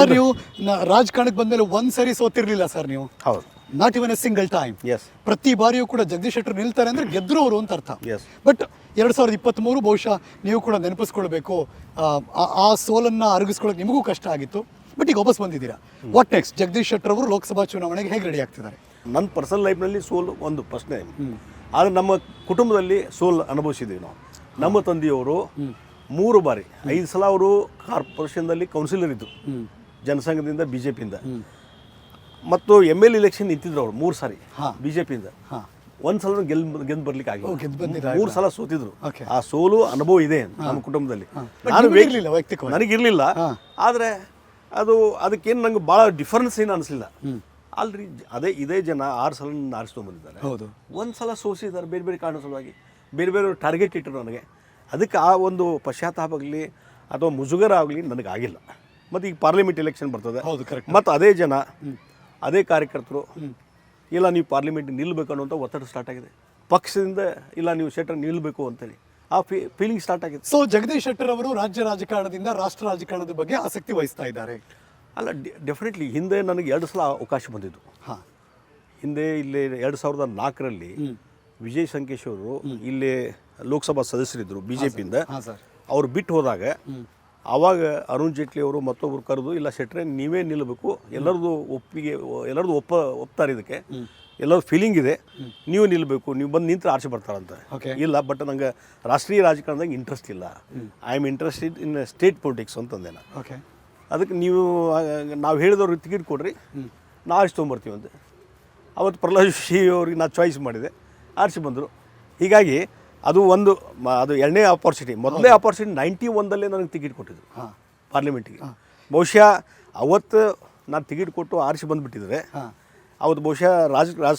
Sir ನೀವು ನ- ರಾಜಕಾರಣಕ್ಕೆ ಬಂದ್ಮೇಲೆ ಒಂದ್ ಸರಿ ಸೋತಿರ್ಲಿಲ್ಲ ಸರ್ ನೀವು. ಹೌದು. Not even a single time yes ಪ್ರತಿ ಬಾರಿಯೂ ಕೂಡ ಜಗದೀಶ್ ಶೆಟ್ಟರ್ ನಿಲ್ತಾರೆ ಅಂದ್ರೆ ಗೆದ್ರು ಅವರು ಅಂತ ಅರ್ಥ. Yes. ಬಟ್ ಎರಡ್ ಸಾವಿರದ ಇಪ್ಪತ್ತ್ಮೂರು ಬಹುಶಃ ನೀವು ಕೂಡ ನೆನಪಿಸ್ಕೊಳ್ಬೇಕು. ಆ, ಆ- ಆ ಸೋಲನ್ನ ಅರಗಿಸ್ಕೊಳ್ಳೋಕೆ ನಿಮಗೂ ಕಷ್ಟ ಆಗಿತ್ತು. ಬಟ್ ಈಗ ವಾಪಸ್ ಬಂದಿದ್ದೀರಾ. ವಾಟ್ ನೆಕ್ಸ್ಟ್ ಜಗದೀಶ್ ಶೆಟ್ಟರ್ ಅವರು ಲೋಕಸಭಾ ಚುನಾವಣೆಗೆ ಹೇಗೆ ರೆಡಿ ಆಗ್ತಿದ್ದಾರೆ? ನನ್ನ ಪರ್ಸನಲ್ ಲೈಫ್ನಲ್ಲಿ ಸೋಲು ಒಂದು ಪ್ರಶ್ನೆ. ಆದರೆ ನಮ್ಮ ಕುಟುಂಬದಲ್ಲಿ ಸೋಲು ಅನುಭವಿಸಿದ್ದೀವಿ ನಾವು. ನಮ್ಮ ತಂದೆಯವರು ಮೂರು ಬಾರಿ ಐದು ಸಲ ಅವರು ಕಾರ್ಪೊರೇಷನ್ದಲ್ಲಿ ಕೌನ್ಸಿಲರ್ ಇದ್ದರು ಜನಸಂಘದಿಂದ ಬಿ ಜೆ ಪಿಯಿಂದ ಮತ್ತು ಎಂ ಎಲ್ ಇಲೆಕ್ಷನ್ ನಿಂತಿದ್ರು ಅವರು ಮೂರು ಸಾರಿ. ಬಿ ಜೆ ಪಿಯಿಂದ ಹಾ. ಒಂದು ಸಲ ಗೆಲ್ ಗೆದ್ದು ಬರ್ಲಿಕ್ಕೆ ಆಗಿಲ್ಲ. ಮೂರು ಸಲ ಸೋತಿದ್ರು. ಆ ಸೋಲು ಅನುಭವ ಇದೆ ನಮ್ಮ ಕುಟುಂಬದಲ್ಲಿ. ನಾನು? ನನಗಿರಲಿಲ್ಲ. ಆದರೆ ಅದು ಅದಕ್ಕೇನು ನಂಗೆ ಭಾಳ ಡಿಫರೆನ್ಸ್ ಏನು ಅನಿಸ್ಲಿಲ್ಲ. ಅಲ್ರಿ ಅದೇ ಇದೇ ಜನ ಆರು ಸಲ ಆರಿಸ್ಕೊಂಡ್ಬಂದಿದ್ದಾರೆ ಹೌದು. ಒಂದು ಸಲ ಸೋಸಿದ್ದಾರೆ ಬೇರೆ ಬೇರೆ ಕಾರಣ ಸಲುವಾಗಿ. ಬೇರೆ ಬೇರೆ ಟಾರ್ಗೆಟ್ ಇಟ್ಟರು ನನಗೆ. ಅದಕ್ಕೆ ಆ ಒಂದು ಪಶ್ಚಾತ್ತಾಪ ಆಗಲಿ ಅಥವಾ ಮುಜುಗರ ಆಗಲಿ ನನಗೆ ಆಗಿಲ್ಲ. ಮತ್ತು ಈಗ ಪಾರ್ಲಿಮೆಂಟ್ ಎಲೆಕ್ಷನ್ ಬರ್ತದೆ. ಹೌದು, ಕರೆಕ್ಟ್ ಮತ್ತು ಅದೇ ಜನ ಅದೇ ಕಾರ್ಯಕರ್ತರು ಇಲ್ಲ ನೀವು ಪಾರ್ಲಿಮೆಂಟ್ ನಿಲ್ಲಬೇಕು ಅನ್ನೋಂಥ ಒತ್ತಡ ಸ್ಟಾರ್ಟ್ ಆಗಿದೆ. ಪಕ್ಷದಿಂದ ಇಲ್ಲ ನೀವು ಶೆಟ್ಟರ್ ನಿಲ್ಲಬೇಕು ಅಂತೇಳಿ. ಆ ಫೀ ಫೀಲಿಂಗ್ ಸ್ಟಾರ್ಟ್ ಆಗಿದೆ. ಸೊ ಜಗದೀಶ್ ಶೆಟ್ಟರ್ ಅವರು ರಾಜ್ಯ ರಾಜಕಾರಣದಿಂದ ರಾಷ್ಟ್ರ ರಾಜಕಾರಣದ ಬಗ್ಗೆ ಆಸಕ್ತಿ ವಹಿಸ್ತಾ ಇದ್ದಾರೆ. ಅಲ್ಲ ಡೆಫಿನೆಟ್ಲಿ ಹಿಂದೆ ನನಗೆ ಎರಡು ಸಲ ಅವಕಾಶ ಬಂದಿದ್ದು. ಹಾಂ. ಹಿಂದೆ ಇಲ್ಲಿ ಎರಡು ಸಾವಿರದ ನಾಲ್ಕರಲ್ಲಿ ವಿಜಯ್ ಸಂಕೇಶ್ ಅವರು ಇಲ್ಲಿ ಲೋಕಸಭಾ ಸದಸ್ಯರಿದ್ದರು ಬಿ ಜೆ ಪಿಯಿಂದ ಹಾ ಸರ್. ಅವ್ರು ಬಿಟ್ಟು ಹೋದಾಗ ಆವಾಗ ಅರುಣ್ ಜೇಟ್ಲಿ ಅವರು ಮತ್ತೊಬ್ರು ಕರೆದು ಇಲ್ಲ ಶೆಟ್ರೆ ನೀವೇ ನಿಲ್ಲಬೇಕು ಎಲ್ಲರದು ಒಪ್ಪಿಗೆ ಎಲ್ಲರದು ಒಪ್ಪ ಒಪ್ತಾರೆ ಇದಕ್ಕೆ. ಎಲ್ಲರ ಫೀಲಿಂಗ್ ಇದೆ. ನೀವು ನಿಲ್ಲಬೇಕು ನೀವು ಬಂದು ನಿಂತರೆ ಆರ್ಸೆ ಬರ್ತಾರಂತ. ಇಲ್ಲ ಬಟ್ ನಂಗೆ ರಾಷ್ಟ್ರೀಯ ರಾಜಕಾರಣದಾಗ ಇಂಟ್ರೆಸ್ಟ್ ಇಲ್ಲ. I am interested in state politics ಅಂತಂದೆ ನಾನು. ಓಕೆ ಅದಕ್ಕೆ ನೀವು ನಾವು ಹೇಳಿದವ್ರಿಗೆ ಟಿಕೆಟ್ ಕೊಡ್ರಿ ನಾ ಆರಿಸಿ ತೊಗೊಂಬರ್ತೀವಿ ಅಂತ ಅವತ್ತು ಪ್ರಹ್ಲಾದ್ ಜೋಶಿ ಅವ್ರಿಗೆ ನಾ ಚಾಯ್ಸ್ ಮಾಡಿದೆ. ಆರಿಸಿ ಬಂದರು. ಹೀಗಾಗಿ ಅದು ಒಂದು ಮ- ಅದು ಎರಡನೇ ಆಪರ್ಚುನಿಟಿ ಮೊದಲನೇ ಆಪರ್ಚುನಿಟಿ ನೈಂಟಿ ಒಂದಲ್ಲೇ ನನಗೆ ಟಿಕೆಟ್ ಕೊಟ್ಟಿದ್ರು. ಪಾರ್ಲಿಮೆಂಟಿಗೆ ಬಹುಶಃ ಅವತ್ತು ನಾನು ಟಿಕೆಟ್ ಕೊಟ್ಟು ಆರಿಸಿ ಬಂದುಬಿಟ್ಟಿದ್ರೆ ಅವತ್ತು ಬಹುಶಃ ರಾಜ ರಾಜ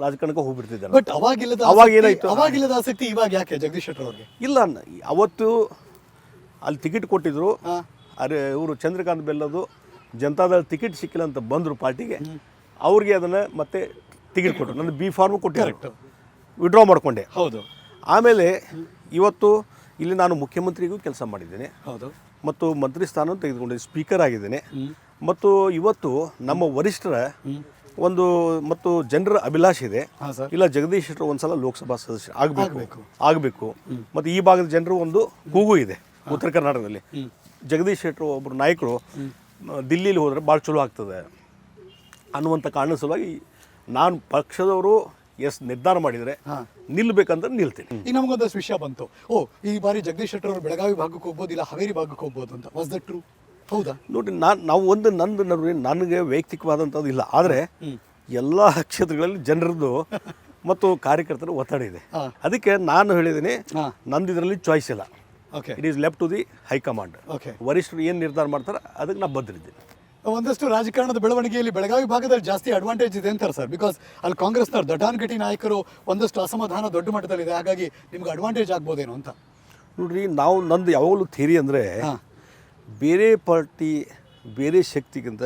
ರಾಜಕಾರಣಕ್ಕೆ ಹೋಗ್ಬಿಡ್ತಿದ್ದೆ ನಾನು. ಬಟ್ ಅವಾಗಿಲ್ಲದ ಅವಾಗ ಆಸಕ್ತಿ- ಏನಾಯ್ತು? ಅವಾಗಿಲ್ಲದ ಆಸಕ್ತಿ ಇವಾಗ ಯಾಕೆ ಜಗದೀಶ್ ಶೆಟ್ಟರ್ ಅವ್ರಿಗೆ? ಇಲ್ಲ ನ- ಅವತ್ತು ಅಲ್ಲಿ ಟಿಕೆಟ್ ಕೊಟ್ಟಿದ್ರು. ಅರೆ ಇವರು ಚಂದ್ರಕಾಂತ್ ಬೆಲ್ಲದು ಜನತಾದಳ ಟಿಕೆಟ್ ಸಿಕ್ಕಿಲ್ಲ ಅಂತ ಬಂದರು ಪಾರ್ಟಿಗೆ. ಅವ್ರಿಗೆ ಅದನ್ನು ಮತ್ತೆ ಟಿಕೆಟ್ ಕೊಟ್ಟರು. ನನ್ನ ಬಿ ಫಾರ್ಮ್ ಕೊಟ್ಟಿದ್ರು. ವಿಡ್ರಾ ಮಾಡಿಕೊಂಡೆ. ಹೌದು. ಆಮೇಲೆ ಇವತ್ತು ಇಲ್ಲಿ ನಾನು ಮುಖ್ಯಮಂತ್ರಿಗೂ ಕೆಲಸ ಮಾಡಿದ್ದೇನೆ. ಹೌದು. ಮತ್ತು ಮಂತ್ರಿ ಸ್ಥಾನ ತೆಗೆದುಕೊಂಡಿದ್ದೆ ಸ್ಪೀಕರ್ ಆಗಿದ್ದೇನೆ. ಮತ್ತು ಇವತ್ತು ನಮ್ಮ ವರಿಷ್ಠರ ಒಂದು ಮತ್ತು ಜನರ ಅಭಿಲಾಷೆ ಇದೆ. ಇಲ್ಲ ಜಗದೀಶ್ ಶೆಟ್ಟರ್ ಒಂದ್ಸಲ ಲೋಕಸಭಾ ಸದಸ್ಯ ಆಗಬೇಕು. ಆಗಬೇಕು. ಮತ್ತು ಈ ಭಾಗದ ಜನರು ಒಂದು ಕೂಗು ಇದೆ ಉತ್ತರ ಕರ್ನಾಟಕದಲ್ಲಿ. ಜಗದೀಶ್ ಶೆಟ್ಟರ್ ಒಬ್ಬರು ನಾಯಕರು ದಿಲ್ಲಿಲಿ ಹೋದರೆ ಭಾಳ ಚಲೋ ಆಗ್ತದೆ ಅನ್ನುವಂಥ ಕಾರಣ ಸಲುವಾಗಿ ನಾನು ಪಕ್ಷದವರು ಎಸ್ ನಿರ್ಧಾರ ಮಾಡಿದರೆ ಹಾಂ. ನಿಲ್ಬೇಕಂದ್ರೆ ನಿಲ್ತೀನಿ. ಈಗ ನಮಗೊಂದಷ್ಟು ವಿಷಯ ಬಂತು. ಓ ಈ ಬಾರಿ ಜಗದೀಶ್ ಶೆಟ್ಟರ್ ಅವರು ಬೆಳಗಾವಿ ಭಾಗಕ್ಕೆ ಹೋಗ್ಬೋದು ಇಲ್ಲ ಹಾವೇರಿ ಭಾಗಕ್ಕೆ ಹೋಗ್ಬೋದು ಅಂತ. ವಾಸ್ ದಟ್ ಟ್ರೂ ಹೌದಾ? ನೋಡಿ ನಾನು ನಾವು ಒಂದು ನಂದು ನಡುವೆ ನನಗೆ ವೈಯಕ್ತಿಕವಾದಂಥದ್ದು ಇಲ್ಲ. ಆದರೆ ಎಲ್ಲ ಕ್ಷೇತ್ರಗಳಲ್ಲಿ ಜನರದ್ದು ಮತ್ತು ಕಾರ್ಯಕರ್ತರ ಒತ್ತಡ ಇದೆ. ಅದಕ್ಕೆ ನಾನು ಹೇಳಿದ್ದೀನಿ. ನಂದು ಇದರಲ್ಲಿ ಚಾಯ್ಸ್ ಇಲ್ಲ. Okay it is left to the high command okay ವರಿಷ್ಠರು ಏನು ನಿರ್ಧಾರ ಮಾಡ್ತಾರೆ ಅದಕ್ಕೆ ನಾನು ಬದ್ರಿದ್ದೀನಿ. ಒಂದಷ್ಟು ರಾಜಕಾರಣದ ಬೆಳವಣಿಗೆಯಲ್ಲಿ ಬೆಳಗಾವಿ ಭಾಗದಲ್ಲಿ ಜಾಸ್ತಿ ಅಡ್ವಾಂಟೇಜ್ ಇದೆ ಅಂತಾರೆ ಸರ್ ಬಿಕಾಸ್ ಅಲ್ಲಿ ಕಾಂಗ್ರೆಸ್ನ ದಟಾನ್ಗಟಿ ನಾಯಕರು ಒಂದಷ್ಟು ಅಸಮಾಧಾನ ದೊಡ್ಡ ಮಟ್ಟದಲ್ಲಿದೆ. ಹಾಗಾಗಿ ನಿಮ್ಗೆ ಅಡ್ವಾಂಟೇಜ್ ಆಗ್ಬೋದೇನು ಅಂತ. ನೋಡ್ರಿ ನಾವು ನಂದು ಯಾವಾಗಲೂ ಥಿಯರಿ ಅಂದರೆ. ಬೇರೆ ಪಾರ್ಟಿ ಬೇರೆ ಶಕ್ತಿಗಿಂತ.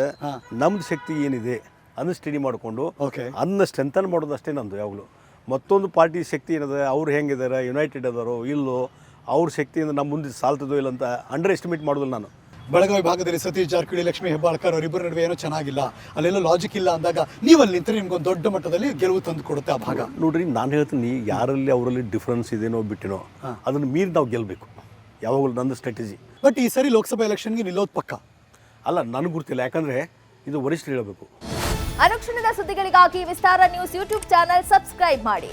ನಮ್ದು ಶಕ್ತಿ ಏನಿದೆ ಅನ್ನ ಸ್ಟಡಿ ಮಾಡಿಕೊಂಡು ಓಕೆ ಅದನ್ನ ಸ್ಟ್ರೆಂಥನ್ ಮಾಡೋದು ಅಷ್ಟೇ ನಂದು ಯಾವಾಗಲೂ. ಮತ್ತೊಂದು ಪಾರ್ಟಿ ಶಕ್ತಿ ಏನಿದೆ ಅವ್ರು ಹೆಂಗಿದ್ದಾರೆ ಯುನೈಟೆಡ್ ಅದಾರೋ ಇಲ್ಲೋ ಅವ್ರ ಶಕ್ತಿಯಿಂದ ನಮ್ಮ ಮುಂದೆ ಸಾಲ್ತದೋ ಇಲ್ಲ ಅಂತ ಅಂಡರ್ ಎಸ್ಟಿಮೇಟ್ ಮಾಡೋದಿಲ್ಲ ನಾನು. ಬೆಳಗಾವಿ ಭಾಗದಲ್ಲಿ ಸತೀಶ್ ಜಾರಕಿಹೊಳಿ ಲಕ್ಷ್ಮೀ ಹೆಬ್ಬಾಳ್ಕರ್ ಅವರಿಬ್ಬರ ನಡುವೆ ಏನೋ ಚೆನ್ನಾಗಿಲ್ಲ. ಅಲ್ಲೆಲ್ಲ ಲಾಜಿಕ್ ಇಲ್ಲ ಅಂದಾಗ ನೀವಲ್ಲಿ ನಿಂತರೆ ನಿಮ್ಗೊಂದು ದೊಡ್ಡ ಮಟ್ಟದಲ್ಲಿ ಗೆಲುವು ತಂದು ಕೊಡುತ್ತೆ ಆ ಭಾಗ. ನೋಡ್ರಿ ನಾನು ಹೇಳ್ತೀನಿ ಯಾರಲ್ಲಿ ಅವರಲ್ಲಿ ಡಿಫ್ರೆನ್ಸ್ ಇದೇನೋ ಬಿಟ್ಟಿನೋ ಅದನ್ನು ಮೀರಿ ನಾವು ಗೆಲ್ಲಬೇಕು ಯಾವಾಗಲೂ ನಂದು ಸ್ಟ್ರಾಟಜಿ ಬಟ್ ಈ ಸರಿ ಲೋಕಸಭಾ ಎಲೆಕ್ಷನ್ಗೆ ನಿಲ್ಲೋದು ಪಕ್ಕ. ಅಲ್ಲ ನನಗೆ ಗೊತ್ತಿಲ್ಲ ಯಾಕಂದರೆ ಇದು ವರಿಷ್ಠರು ಹೇಳಬೇಕು. ಅನುಕ್ಷಣದ ಸುದ್ದಿಗಳಿಗಾಗಿ Vistara news YouTube channel subscribe ಮಾಡಿ.